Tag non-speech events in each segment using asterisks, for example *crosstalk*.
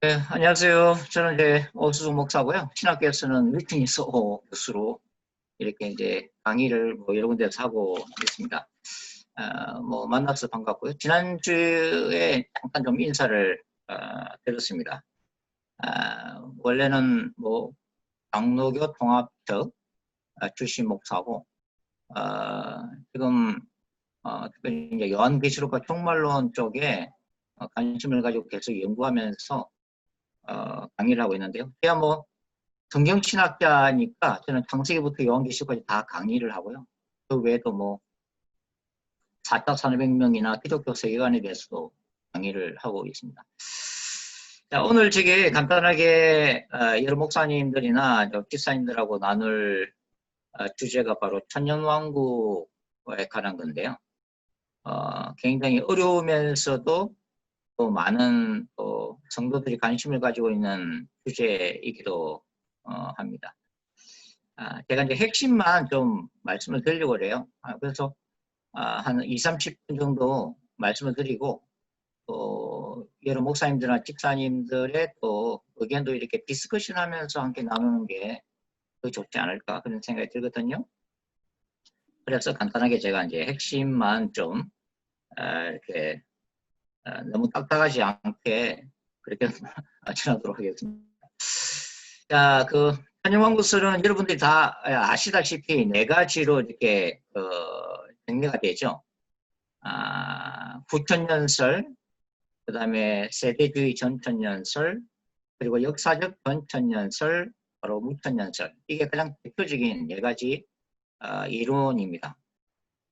네, 안녕하세요. 저는 이제 오수종 목사고요. 신학교에서는 위트니스 호 교수로 이렇게 이제 강의를 뭐 여러 군데서 하고 있습니다. 어, 뭐 만나서 반갑고요. 지난주에 잠깐 좀 인사를 어, 드렸습니다. 어, 원래는 뭐 강로교 통합적 어, 출신 목사고 어, 지금 어, 특별히 이제 요한계시록과 종말론 쪽에 어, 관심을 가지고 계속 연구하면서 어, 강의를 하고 있는데요. 제가 뭐 성경 신학자니까 저는 창세기부터 요한계시록까지 다 강의를 하고요. 그 외에도 뭐 4차 산업혁명이나 기독교 세계관에 대해서도 강의를 하고 있습니다. 자, 오늘 제게 간단하게 어, 여러 목사님들이나 저 기사님들하고 나눌 어, 주제가 바로 천년왕국에 관한 건데요. 어, 굉장히 어려우면서도 또 많은 또 성도들이 관심을 가지고 있는 주제이기도 어, 합니다. 아, 제가 이제 핵심만 좀 말씀을 드리려고 그래요. 아, 그래서 아, 한 2, 30분 정도 말씀을 드리고 또 여러 목사님들이나 집사님들의 또 의견도 이렇게 디스커션 하면서 함께 나누는 게 더 좋지 않을까 그런 생각이 들거든요. 그래서 간단하게 제가 이제 핵심만 좀 아, 이렇게 아, 너무 딱딱하지 않게 그렇게 *laughs* 전하도록 하겠습니다. 자, 그 천연왕국설은 여러분들이 다 아시다시피 네 가지로 이렇게 어, 정리가 되죠. 아, 후천년설, 그 다음에 세대주의 전천년설, 그리고 역사적 전천년설, 바로 무천년설. 이게 가장 대표적인 네 가지 어, 이론입니다.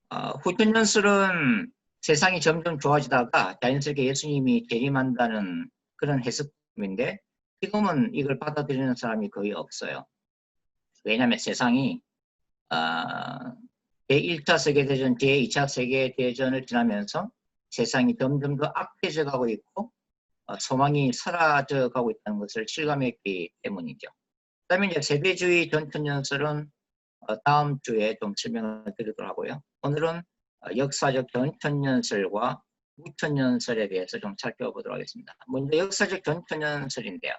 어, 후천년설은 세상이 점점 좋아지다가 자연스럽게 예수님이 재림한다는 그런 해석인데 지금은 이걸 받아들이는 사람이 거의 없어요. 왜냐하면 세상이 어, 제1차 세계대전, 제2차 세계대전을 지나면서 세상이 점점 더 악해져 가고 있고 어, 소망이 사라져 가고 있다는 것을 실감했기 때문이죠. 그 다음에 이제 세대주의 전천년설은 어, 다음 주에 좀 설명을 드리도록 하고요. 오늘은 어, 역사적 전천년설과 무천년설에 대해서 좀 살펴보도록 하겠습니다. 먼저 역사적 전천년설인데요.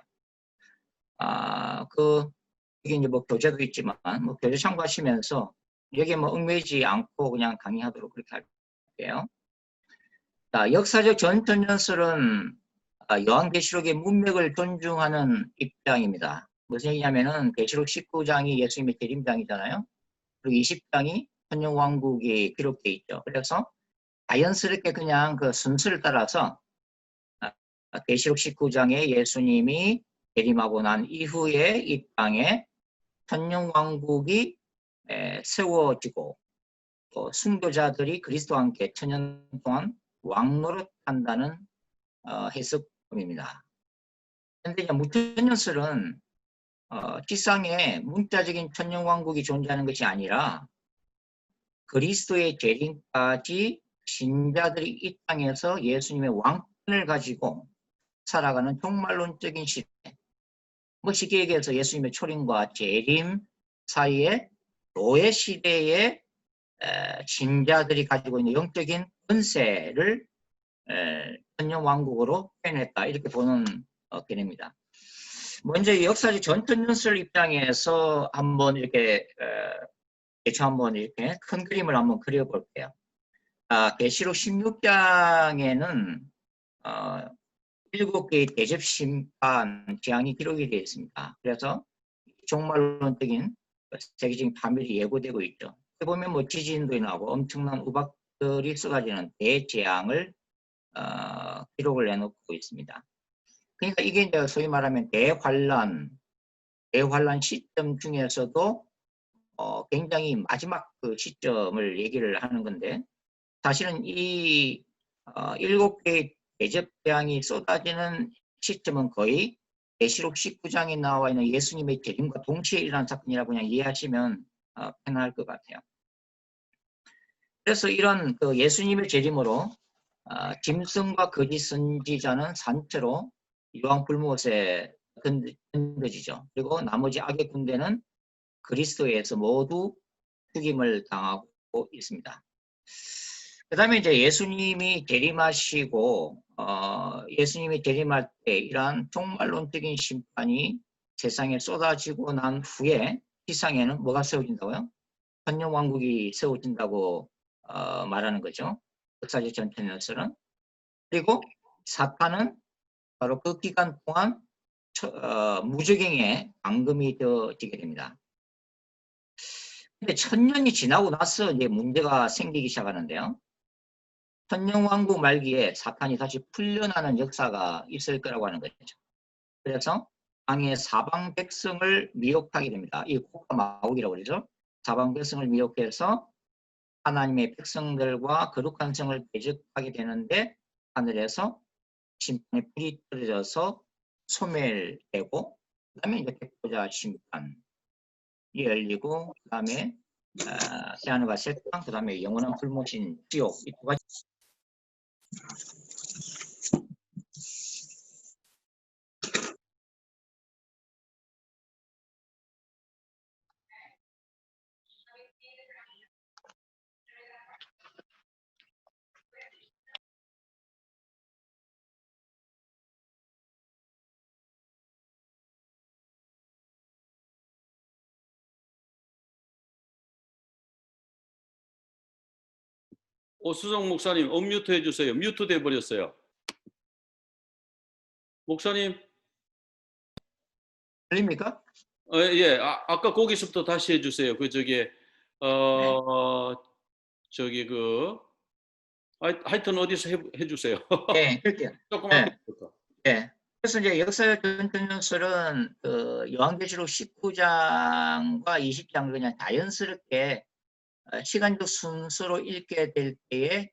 아, 그, 이게 이제 뭐 교재도 있지만, 뭐 교재 참고하시면서, 여기에 뭐 얽매이지 않고 그냥 강의하도록 그렇게 할게요. 자, 역사적 전천년설은 아, 요한계시록의 문맥을 존중하는 입장입니다. 무슨 얘기냐면은, 계시록 19장이 예수님의 재림장이잖아요. 그리고 20장이 천년왕국이 기록되어 있죠. 그래서 자연스럽게 그냥 그 순서를 따라서 아, 계시록 19장에 예수님이 재림하고 난 이후에 이 땅에 천년 왕국이 세워지고 또 순교자들이 그리스도와 함께 천년 동안 왕노릇 한다는 어, 해석입니다. 그런데 무천년설은 어, 지상에 문자적인 천년 왕국이 존재하는 것이 아니라 그리스도의 재림까지 신자들이 이 땅에서 예수님의 왕권을 가지고 살아가는 종말론적인 시대. 뭐 쉽게 얘기해서 예수님의 초림과 재림 사이에 노예 시대에 신자들이 가지고 있는 영적인 권세를 천년 왕국으로 표현했다 이렇게 보는 어, 개념입니다. 먼저 역사적 전천년설 입장에서 한번 이렇게 대충 한번 이렇게 큰 그림을 한번 그려볼게요. 아, 계시록 16장에는 어, 7개의 대접 심판 재앙이 기록이 되어 있습니다. 그래서 종말론적인 세계적인 파멸이 예고되고 있죠. 보면 뭐 지진도 나고 엄청난 우박들이 쏟아지는 대재앙을 어, 기록을 해놓고 있습니다. 그러니까 이게 이제 소위 말하면 대환란, 대환란 시점 중에서도 어, 굉장히 마지막 그 시점을 얘기를 하는 건데 사실은 이 어, 일곱 개의 대접대항이 쏟아지는 시점은 거의 계시록 19장에 나와 있는 예수님의 재림과 동시에 일어난 사건이라고 그냥 이해하시면 어, 편할 것 같아요. 그래서 이런 그 예수님의 재림으로 어, 짐승과 거짓 선지자는 산채로 이왕 불못에 던져지죠. 그리고 나머지 악의 군대는 그리스도에서 모두 죽임을 당하고 있습니다. 그 다음에 이제 예수님이 재림하시고 어, 예수님이 재림할 때 이러한 종말론적인 심판이 세상에 쏟아지고 난 후에 지상에는 뭐가 세워진다고요? 천년왕국이 세워진다고 어, 말하는 거죠. 역사적 전천연설은. 그리고 사탄은 바로 그 기간 동안 처- 어, 무적행에 방금이 되어지게 됩니다. 근데 천년이 지나고 나서 이제 문제가 생기기 시작하는데요. 천년왕국 말기에 사탄이 다시 풀려나는 역사가 있을 거라고 하는 거죠. 그래서 왕의 사방 백성을 미혹하게 됩니다. 이 고가 마옥이라고 그러죠. 사방 백성을 미혹해서 하나님의 백성들과 거룩한 성을 대적하게 되는데 하늘에서 심판의 불이 떨어져서 소멸되고 그 다음에 이제 백보자 심판이 열리고 그 다음에 어, 새하늘과 새 땅, 그 다음에 영원한 불모신 지옥 이두 가지 오수정 목사님 언뮤트 해주세요. 뮤트 돼 버렸어요. 목사님, 들립니까? 어, 예, 아, 아까 거기서부터 다시 해주세요. 그 저기 어 저기 그 하여- 하여튼 어디서 해, 해주세요. 네, 그렇게요. 조금만 네. 더. 네. 그래서 이제 역사의 전전설은 그 요한계시록 19장과 20장을 그냥 자연스럽게 어, 시간적 순서로 읽게 될 때에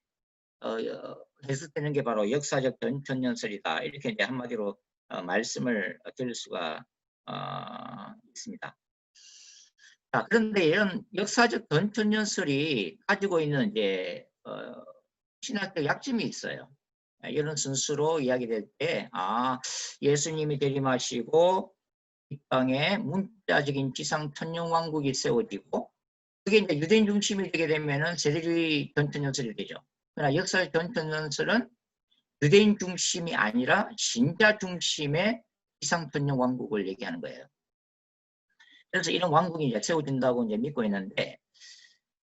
어, 어, 해석되는 게 바로 역사적 전천연설이다. 이렇게 이제 한마디로 어, 말씀을 드릴 수가 어, 있습니다. 자, 그런데 이런 역사적 전천연설이 가지고 있는 이제 어, 신학적 약점이 있어요. 아, 이런 순수로 이야기될 때, 아, 예수님이 재림하시고 이 땅에 문자적인 지상 천년 왕국이 세워지고 그게 이제 유대인 중심이 되게 되면은 세대주의 전천연설이 되죠. 그러나 역사의 전천연설은 유대인 중심이 아니라 신자 중심의 천년 왕국을 얘기하는 거예요. 그래서 이런 왕국이 이제 세워진다고 이제 믿고 있는데,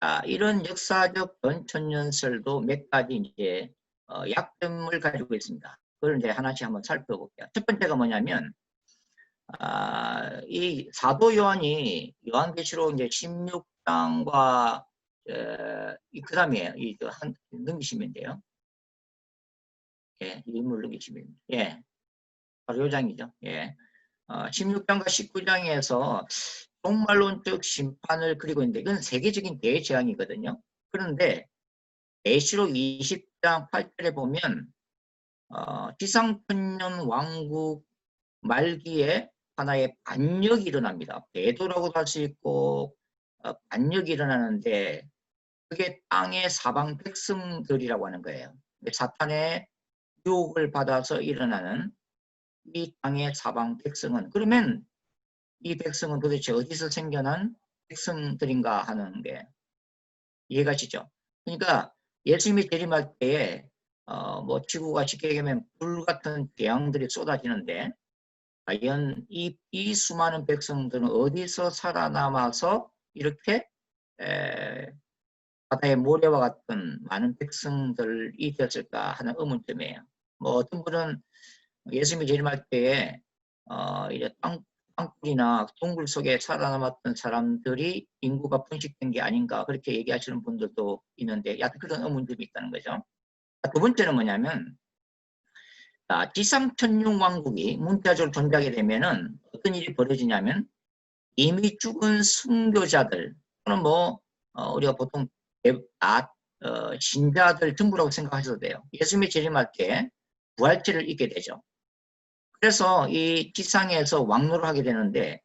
아, 이런 역사적 전천연설도 몇 가지 이제 어, 약점을 가지고 있습니다. 그걸 이제 하나씩 한번 살펴볼게요. 첫 번째가 뭐냐면, 아, 이 사도 요한이 요한계시록 이제 16 장과 그 다음에 이한 넘기시면 돼요. 예, 이 인물 넘기시면 예, 바로 요 장이죠. 예, 어, 16장과 19장에서 종말론적 심판을 그리고 있는데 이건 세계적인 대재앙이거든요. 그런데 계시록 20장 8절에 보면 어, 지상천년 왕국 말기에 하나의 반역이 일어납니다. 배도라고도 할 수 있고 어, 반역이 일어나는데 그게 땅의 사방 백성들이라고 하는 거예요. 사탄의 유혹을 받아서 일어나는 이 땅의 사방 백성은 그러면 이 백성은 도대체 어디서 생겨난 백성들인가 하는 게 이해가 시죠 그러니까 예수님이 재림할 때에 어, 뭐 지구가 쉽게 얘기하면 불 같은 태양들이 쏟아지는데 과연 이, 이 수많은 백성들은 어디서 살아남아서 이렇게 에, 바다의 모래와 같은 많은 백성들이 되었을까 하는 의문점이에요. 뭐 어떤 분은 예수님이 재림할 때에 어, 이제 땅, 땅굴이나 동굴 속에 살아남았던 사람들이 인구가 분식된 게 아닌가 그렇게 얘기하시는 분들도 있는데 약간 그런 의문점이 있다는 거죠. 두 번째는 뭐냐면 자, 지상천룡 왕국이 문자적으로 존재하게 되면 은 어떤 일이 벌어지냐면 이미 죽은 순교자들 또는 뭐 어, 우리가 보통 대- 아, 어, 신자들 전부라고 생각하셔도 돼요. 예수님이 재림할 때 부활체를 입게 되죠. 그래서 이 지상에서 왕노를 하게 되는데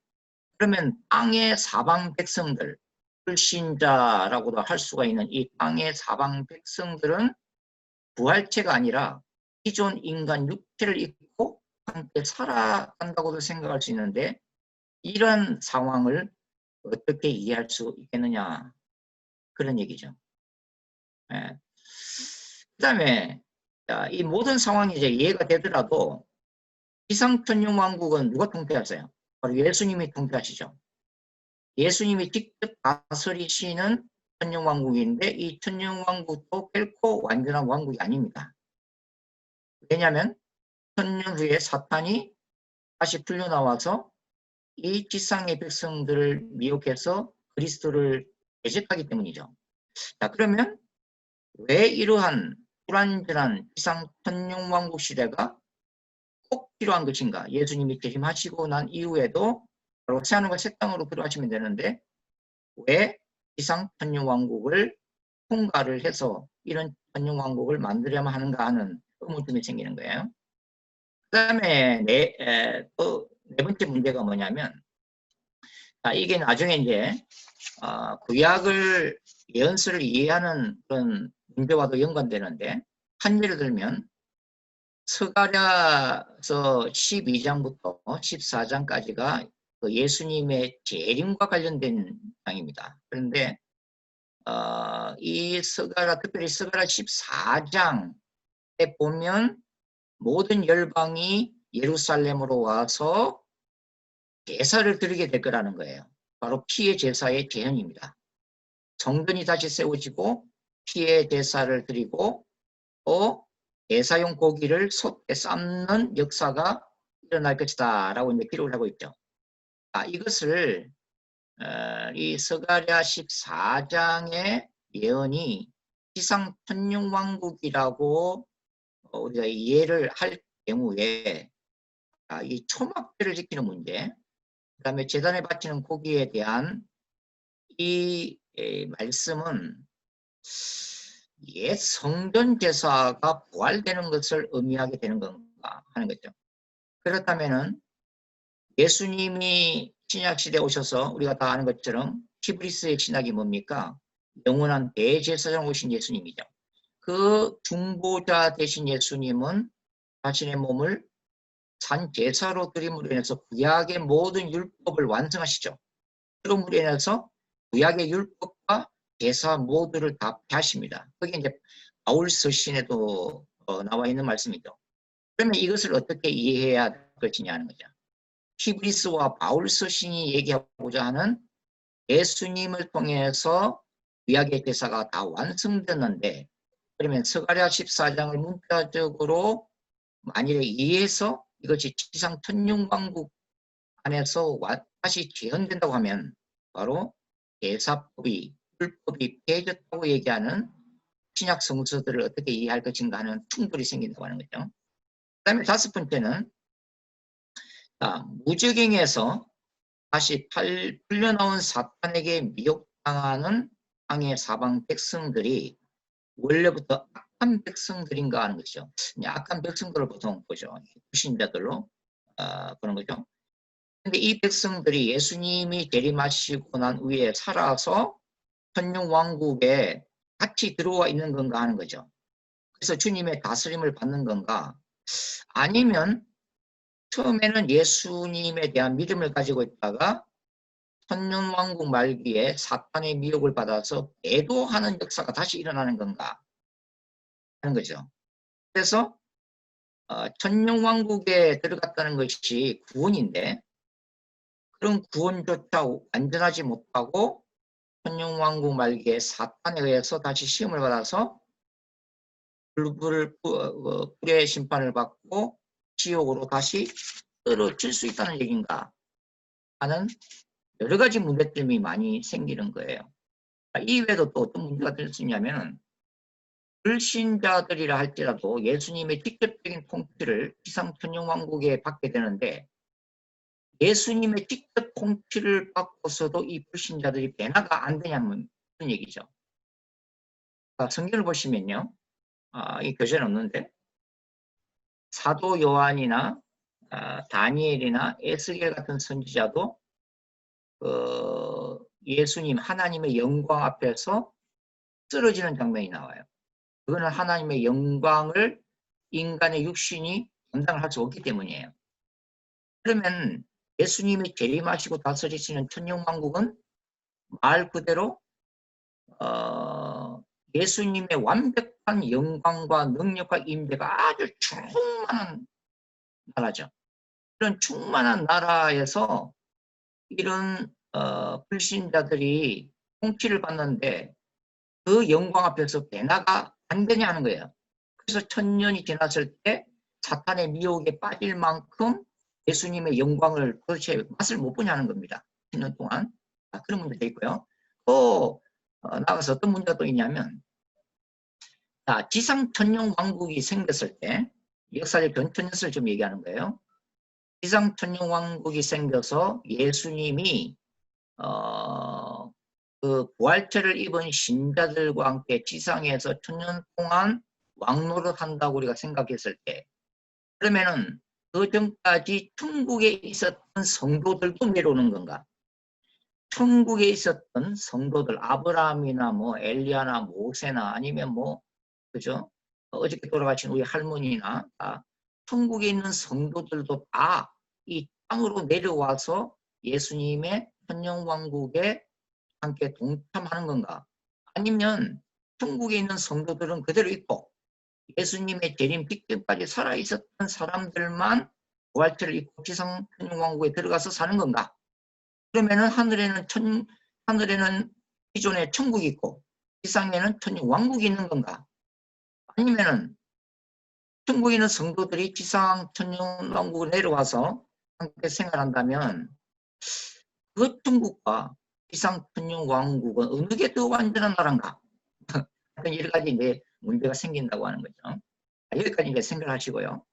그러면 땅의 사방 백성들 불신자라고도 할 수가 있는 이 땅의 사방 백성들은 부활체가 아니라 기존 인간 육체를 입고 함께 살아간다고도 생각할 수 있는데 이런 상황을 어떻게 이해할 수 있겠느냐 그런 얘기죠. 예. 그 다음에 자, 이 모든 상황이 이제 이해가 되더라도 지상천년왕국은 누가 통폐하세요? 바로 예수님이 통폐하시죠. 예수님이 직접 다스리시는 천년왕국인데 이 천년왕국도 결코 완전한 왕국이 아닙니다. 왜냐하면 천년 후에 사탄이 다시 풀려나와서 이 지상의 백성들을 미혹해서 그리스도를 대적하기 때문이죠. 자 그러면 왜 이러한 불완전한 지상 천년왕국 시대가 꼭 필요한 것인가? 예수님이 재림하시고 난 이후에도 바로 새하늘과 새 땅으로 들어가시면 되는데 왜 지상 천년왕국을 통과를 해서 이런 천년왕국을 만들어야만 하는가 하는 의문점이 생기는 거예요. 그 다음에 네, 에, 또, 네 번째 문제가 뭐냐면 자, 이게 나중에 이제 어, 구약을 예언서를 이해하는 그런 문제와도 연관되는데 한 예를 들면 스가랴서 12장부터 14장까지가 그 예수님의 재림과 관련된 장입니다. 그런데 어, 이 스가랴 특별히 스가랴 14장에 보면 모든 열방이 예루살렘으로 와서 제사를 드리게 될 거라는 거예요. 바로 피의 제사의 재현입니다. 정전이 다시 세워지고 피의 제사를 드리고 또 제사용 고기를 솥에 삶는 역사가 일어날 것이다 라고 이제 기록을 하고 있죠. 아, 이것을 어, 이 스가랴 14장의 예언이 지상 천년왕국이라고 어, 우리가 이해를 할 경우에 아, 이 초막대를 지키는 문제, 그 다음에 재단에 바치는 고기에 대한 이 에, 말씀은 옛 성전 제사가 부활되는 것을 의미하게 되는 건가 하는 거죠. 그렇다면은 예수님이 신약 시대에 오셔서 우리가 다 아는 것처럼 히브리스의 신약이 뭡니까? 영원한 대제사장 오신 예수님이죠. 그 중보자 되신 예수님은 자신의 몸을 산 제사로 드림으로 인해서 구약의 모든 율법을 완성하시죠. 그럼으로 인해서 구약의 율법과 제사 모두를 다 폐하십니다. 그게 이제 바울 서신에도 어, 나와 있는 말씀이죠. 그러면 이것을 어떻게 이해해야 할 것이냐 하는 거죠. 히브리스와 바울 서신이 얘기하고자 하는 예수님을 통해서 구약의 제사가 다 완성됐는데 그러면 스가랴 14장을 문자적으로 만일에 이해해서 이것이 지상 천년왕국 안에서 다시 재현된다고 하면 바로 제사법이 율법이 폐해졌다고 얘기하는 신약 성서들을 어떻게 이해할 것인가 하는 충돌이 생긴다고 하는 거죠. 그 다음에 다섯 번째는 자, 무적행에서 다시 팔, 풀려나온 사탄에게 미혹당하는 땅의 사방 백성들이 원래부터 악한 백성들인가 하는 것이죠. 악한 백성들을 보통 보죠. 불신자들로 어, 그런 거죠. 근데 이 백성들이 예수님이 재림하시고 난 후에 살아서 천년 왕국에 같이 들어와 있는 건가 하는 거죠. 그래서 주님의 다스림을 받는 건가? 아니면 처음에는 예수님에 대한 믿음을 가지고 있다가 천년 왕국 말기에 사탄의 미혹을 받아서 애도하는 역사가 다시 일어나는 건가 하는 거죠. 그래서 어, 천년 왕국에 들어갔다는 것이 구원인데 그런 구원조차 완전하지 못하고 천년 왕국 말기에 사탄에 의해서 다시 시험을 받아서 불불 어, 불의 심판을 받고 지옥으로 다시 떨어질 수 있다는 얘기인가 하는 여러 가지 문제점이 많이 생기는 거예요. 이 외에도 또 어떤 문제가 될 수 있냐면 불신자들이라 할지라도 예수님의 직접적인 통치를 지상천년왕국에 받게 되는데 예수님의 직접 통치를 받고서도 이 불신자들이 변화가 안 되냐는 그런 얘기죠. 성경을 보시면요. 아, 이 교재는 없는데 사도 요한이나 아, 다니엘이나 에스겔 같은 선지자도 그 예수님 하나님의 영광 앞에서 쓰러지는 장면이 나와요. 그거는 하나님의 영광을 인간의 육신이 감당을 할 수 없기 때문이에요. 그러면 예수님이 재림하시고 다스리시는 천년왕국은 말 그대로 어, 예수님의 완벽한 영광과 능력과 임재가 아주 충만한 나라죠. 이런 충만한 나라에서 이런 어, 불신자들이 통치를 받는데 그 영광 앞에서 배나가 안 되냐 하는 거예요. 그래서 천년이 지났을 때 사탄의 미혹에 빠질 만큼 예수님의 영광을 도대체 맛을 못 보냐는 겁니다. 10년 동안. 아, 그런 문제도 있고요. 또 어, 나가서 어떤 문제가 또 있냐면 자, 지상 천년 왕국이 생겼을 때 역사적 전천년을 좀 얘기하는 거예요. 지상 천년 왕국이 생겨서 예수님이 어, 그 부활체를 입은 신자들과 함께 지상에서 천년 동안 왕노릇 한다고 우리가 생각했을 때 그러면은 그 전까지 천국에 있었던 성도들도 내려오는 건가? 천국에 있었던 성도들 아브라함이나 뭐 엘리야나 모세나 아니면 뭐 그죠? 어저께 돌아가신 우리 할머니나 다 천국에 있는 성도들도 다 이 땅으로 내려와서 예수님의 천년왕국에 함께 동참하는 건가? 아니면 천국에 있는 성도들은 그대로 있고 예수님의 재림 직전까지 살아있었던 사람들만 부활체를 입고 지상 천년왕국에 들어가서 사는 건가? 그러면은 하늘에는 천 하늘에는 기존에 천국이 있고 지상에는 천년왕국이 있는 건가? 아니면은 천국에 있는 성도들이 지상 천년왕국을 내려와서 함께 생활한다면 그 천국과 지상 천년왕국은 어느 게 더 완전한 나라인가? *laughs* 여러 가지 이제 문제가 생긴다고 하는 거죠. 자, 여기까지 이제 생각하시고요.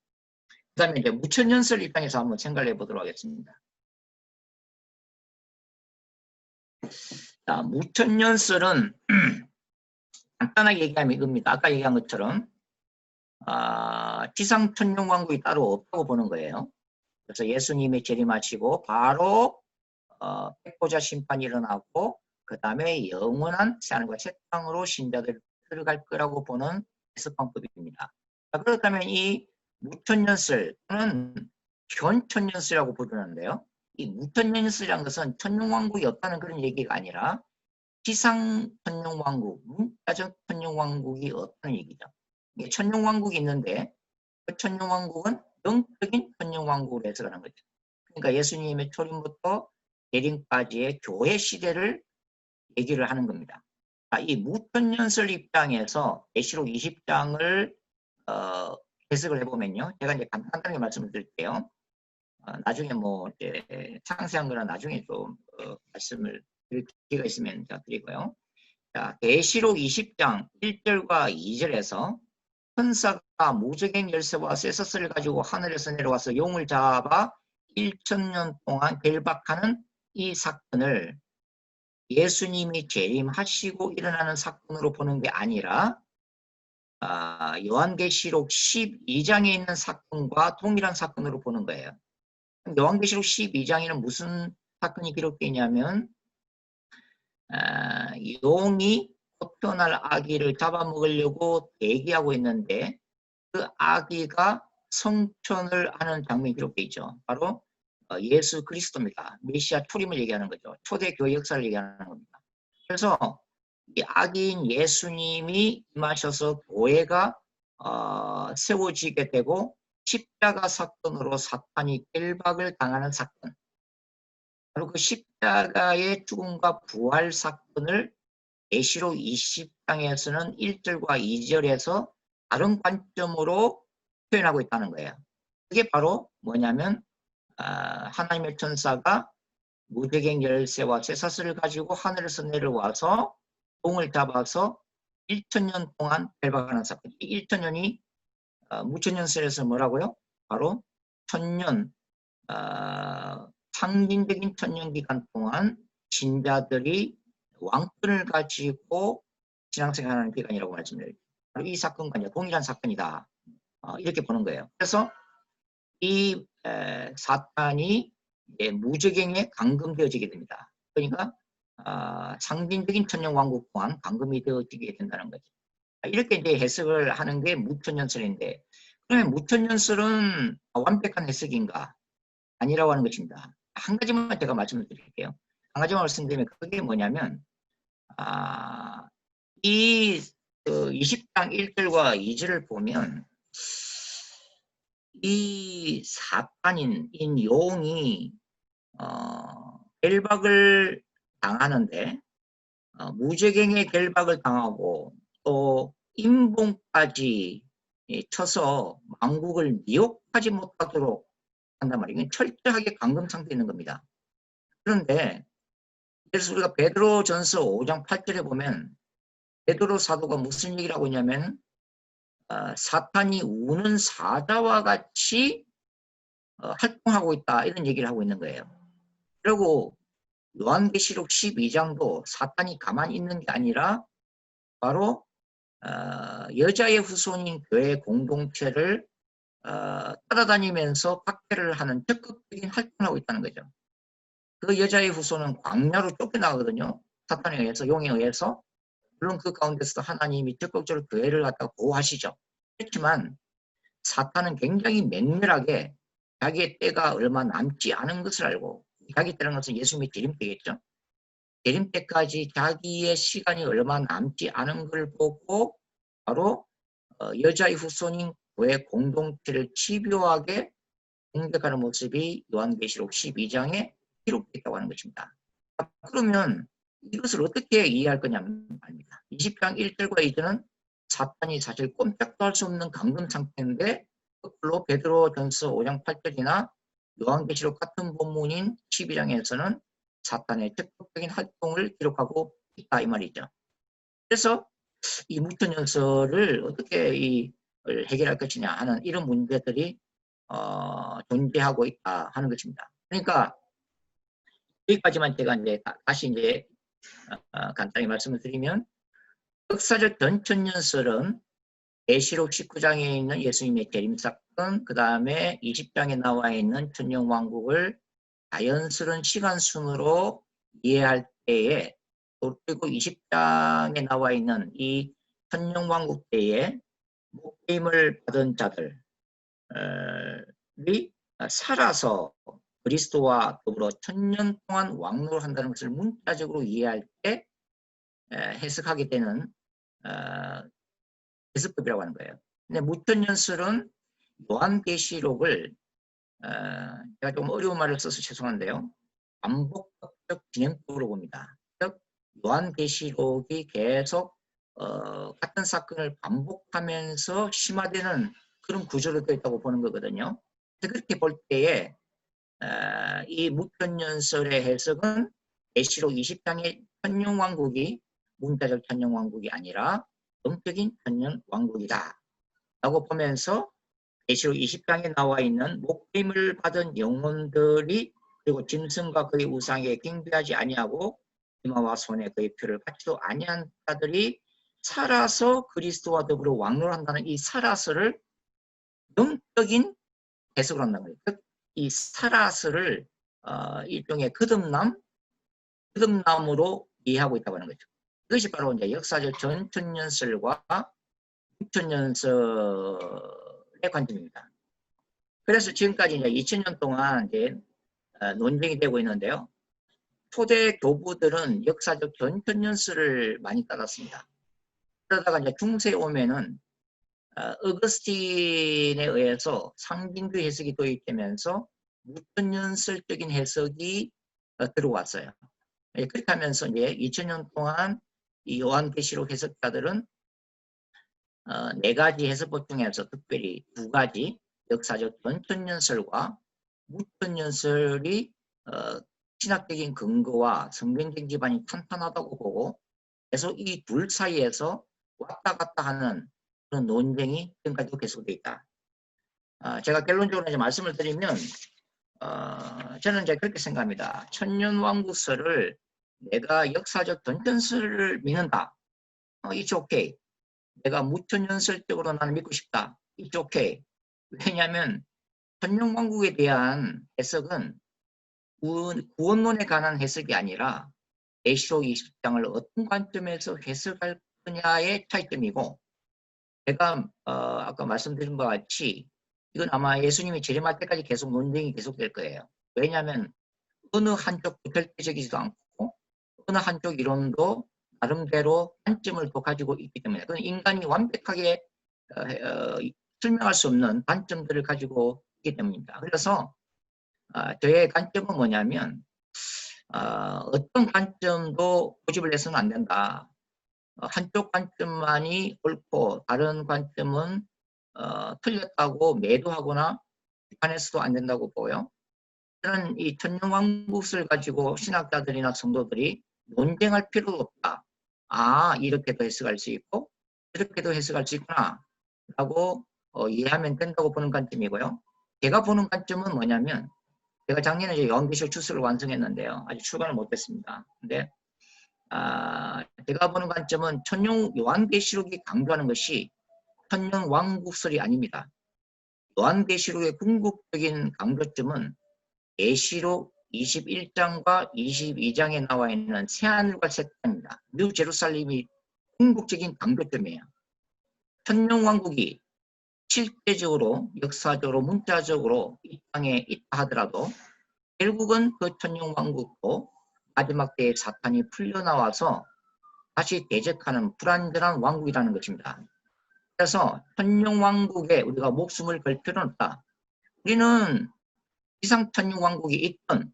그 다음에 이제 무천년설 입장에서 한번 생각을 해보도록 하겠습니다. 자, 무천년설은 *clears throat* 간단하게 얘기하면 이겁니다. 아까 얘기한 것처럼 아, 지상 천년왕국이 따로 없다고 보는 거예요. 그래서 예수님이 재림하시고 바로 어, 백보자 심판이 일어나고 그 다음에 영원한 새하늘과 새 땅으로 신자들 들어갈 거라고 보는 해석방법입니다. 자, 그렇다면 이 무천년설 또는 현천년설이라고 부르는데요. 이 무천년설이라는 것은 천년왕국이 없다는 그런 얘기가 아니라 지상 천년왕국, 문자적 천년왕국이 없다는 얘기죠. 이게 천년왕국이 있는데 그 천년왕국은 영적인 천년왕국으로 해석하는 거죠. 그러니까 예수님의 초림부터 예림까지의 교회 시대를 얘기를 하는 겁니다. 자, 이 무천년설 입장에서 계시록 20장을 어, 해석을 해보면요. 제가 이제 간단하게 말씀을 드릴게요. 어, 나중에 뭐 이제 상세한 거는 나중에 좀 어, 말씀을 드릴 기회가 있으면 제가 드리고요. 자, 계시록 20장 1절과 2절에서 천사가 무적행 열쇠와 쇠서스를 가지고 하늘에서 내려와서 용을 잡아 1천년 동안 벨박하는 이 사건을 예수님이 재림하시고 일어나는 사건으로 보는 게 아니라 아, 요한계시록 12장에 있는 사건과 동일한 사건으로 보는 거예요. 요한계시록 12장에는 무슨 사건이 기록되어 있냐면 아, 용이 곧 태어날 아기를 잡아먹으려고 대기하고 있는데 그 아기가 성천을 하는 장면이 기록되어 있죠. 바로 어, 예수 그리스도입니다. 메시아 초림을 얘기하는 거죠. 초대 교회 역사를 얘기하는 겁니다. 그래서 이 아기인 예수님이 임하셔서 교회가 어, 세워지게 되고 십자가 사건으로 사탄이 깰박을 당하는 사건. 바로 그 십자가의 죽음과 부활 사건을 예시록 20장에서는 1절과 2절에서 다른 관점으로 표현하고 있다는 거예요. 그게 바로 뭐냐면 아, 하나님의 천사가 무대갱 열쇠와 쇠사슬을 가지고 하늘에서 내려와서 공을 잡아서 1천년 동안 벨박하는 사건. 이 1천년이 어, 무천년설에서 뭐라고요? 바로 천년, 어, 상징적인 천년 기간 동안 신자들이 왕권을 가지고 신앙생활하는 기간이라고 말씀드려요. 바로 이 사건과 동일한 사건이다. 어, 이렇게 보는 거예요. 그래서 이 에, 사탄이 이제 무적행에 감금되어지게 됩니다. 그러니까 아, 상징적인 천년왕국 또한 감금이 되어지게 된다는 거죠. 이렇게 이제 해석을 하는 게 무천년설인데 그러면 무천년설은 완벽한 해석인가? 아니라고 하는 것입니다. 한 가지만 제가 말씀을 드릴게요. 한 가지만 말씀드리면 그게 뭐냐면 아, 이 그 20장 1절과 2절을 보면 이 사탄인 인 용이 어, 결박을 당하는데 어, 무적행의 결박을 당하고 또 인봉까지 예, 쳐서 왕국을 미혹하지 못하도록 한단 말이에요. 철저하게 감금 상태에 있는 겁니다. 그런데 그래서 우리가 베드로 전서 5장 8절에 보면 베드로 사도가 무슨 얘기를 하고 있냐면 어, 사탄이 우는 사자와 같이 어, 활동하고 있다 이런 얘기를 하고 있는 거예요. 그리고 요한계시록 12장도 사탄이 가만히 있는 게 아니라 바로 어, 여자의 후손인 교회 공동체를 어, 따라다니면서 박해를 하는 적극적인 활동을 하고 있다는 거죠. 그 여자의 후손은 광야로 쫓겨나거든요. 사탄에 의해서, 용에 의해서. 물론 그 가운데서 하나님이 적극적으로 교회를 갖다가 보호하시죠. 그렇지만 사탄은 굉장히 맹렬하게 자기의 때가 얼마 남지 않은 것을 알고 자기 때라는 것은 예수님의 재림 때겠죠. 재림 때까지 자기의 시간이 얼마 남지 않은 걸 보고 바로 어, 여자의 후손인 교회 공동체를 집요하게 공격하는 모습이 요한계시록 12장에 기록됐다고 하는 것입니다. 아, 그러면 이것을 어떻게 이해할 거냐면 말입니다. 20장 1절과 2절은 사탄이 사실 꼼짝도 할 수 없는 감금 상태인데 거꾸로 베드로 전서 5장 8절이나 요한계시록 같은 본문인 12장에서는 사탄의 적극적인 활동을 기록하고 있다 이 말이죠. 그래서 이 무천 연설을 어떻게 이 해결할 것이냐 하는 이런 문제들이 어, 존재하고 있다 하는 것입니다. 그러니까 여기까지만 제가 이제 다- 다시 이제 어, 어, 간단히 말씀을 드리면 역사적 전천년설은 계시록 19장에 있는 예수님의 재림 사건, 그 다음에 20장에 나와 있는 천년왕국을 자연스러운 시간 순으로 이해할 때에 또 그리고 20장에 나와 있는 이 천년왕국 때에 목임을 받은 자들이 살아서 그리스도와 더불어 천년 동안 왕노를 한다는 것을 문자적으로 이해할 때 에, 해석하게 되는 어, 해석법이라고 하는 거예요. 근데 무천년설은 요한계시록을 어, 제가 좀 어려운 말을 써서 죄송한데요. 반복적 진행법으로 봅니다. 즉 요한계시록이 계속 어, 같은 사건을 반복하면서 심화되는 그런 구조로 되어 있다고 보는 거거든요. 그렇게 볼 때에 어, 이 무천년설의 해석은 계시록 20장의 천년왕국이 문자적 천년왕국이 아니라 영적인 천년왕국이다. 라고 보면서 계시록 20장에 나와 있는 목임을 받은 영혼들이 그리고 짐승과 그의 우상에 경배하지 아니하고 이마와 손에 그의 표를 받지도 아니한 자들이 살아서 그리스도와 더불어 왕노한다는 이 살아서를 영적인 해석을 한다는 거예요. 즉, 이 살아서를 어, 일종의 거듭남, 거듭남으로 이해하고 있다고 하는 거죠. 그것이 바로 이제 역사적 전천년설과 육천년설의 관점입니다. 그래서 지금까지 이제 2000년 동안 이제 어, 논쟁이 되고 있는데요. 초대 교부들은 역사적 전천년설을 많이 따랐습니다. 그러다가 이제 중세에 오면은 어, 어거스틴에 의해서 상징주 해석이 도입되면서 무천년설적인 해석이 어, 들어왔어요. 예, 그렇게 하면서 이제 2000년 동안 이 요한계시록 해석자들은 어, 네 가지 해석법 중에서 특별히 두 가지 역사적 전천년설과 무천년설이 어, 신학적인 근거와 성경적 기반이 탄탄하다고 보고 계속 이 둘 사이에서 왔다 갔다 하는 그런 논쟁이 지금까지도 계속되어 있다. 아, 제가 결론적으로 이제 말씀을 드리면 어, 저는 이제 그렇게 생각합니다. 천년왕국설을 내가 역사적 전천설을 믿는다. 어, it's okay. 내가 무천년설적으로 나는 믿고 싶다. it's okay. 왜냐하면 천년왕국에 대한 해석은 구원, 구원론에 관한 해석이 아니라 계시록 20장을 어떤 관점에서 해석할 거냐의 차이점이고 제가 어, 아까 말씀드린 바와 같이 이건 아마 예수님이 재림할 때까지 계속 논쟁이 계속될 거예요. 왜냐하면 어느 한쪽도 절대적이지도 않고 어느 한쪽 이론도 나름대로 관점을 또 가지고 있기 때문에 그건 인간이 완벽하게 어, 어, 설명할 수 없는 관점들을 가지고 있기 때문입니다. 그래서 아, 저의 관점은 뭐냐면 어, 어떤 관점도 고집을 해서는 안 된다. 어, 한쪽 관점만이 옳고 다른 관점은 어, 틀렸다고 매도하거나 비판해서도 안 된다고 보고요. 저는 이 천년왕국을 가지고 신학자들이나 성도들이 논쟁할 필요도 없다. 아 이렇게도 해석할 수 있고 이렇게도 해석할 수 있구나 라고 어, 이해하면 된다고 보는 관점이고요. 제가 보는 관점은 뭐냐면 제가 작년에 요한계시록 주스를 완성했는데요. 아직 출간을 못했습니다. 근데 아, 제가 보는 관점은 천년 요한계시록이 강조하는 것이 천년 왕국설이 아닙니다. 요한계시록의 궁극적인 강조점은 계시록 21장과 22장에 나와 있는 새하늘과 새 땅입니다. 뉴 제루살렘이 궁극적인 강조점이에요. 천년 왕국이 실제적으로 역사적으로 문자적으로 이 땅에 있다 하더라도 결국은 그 천년 왕국도 마지막 때에 사탄이 풀려나와서 다시 대적하는 불완전한 왕국이라는 것입니다. 그래서 천년 왕국에 우리가 목숨을 걸 필요는 없다. 우리는 이상 천년 왕국이 있든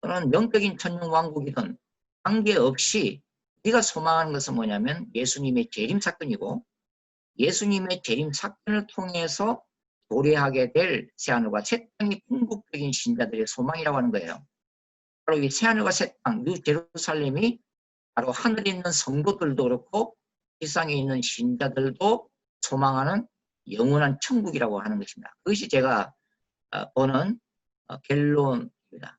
또는 영적인 천년 왕국이든 관계없이 우리가 소망하는 것은 뭐냐면 예수님의 재림 사건이고 예수님의 재림 사건을 통해서 도래하게 될 새하늘과 새 땅이 궁극적인 신자들의 소망이라고 하는 거예요. 바로 이 새하늘과 새 땅, 뉴 제루살렘이 바로 하늘에 있는 성도들도 그렇고 세상에 있는 신자들도 소망하는 영원한 천국이라고 하는 것입니다. 그것이 제가 어, 보는 어, 결론입니다.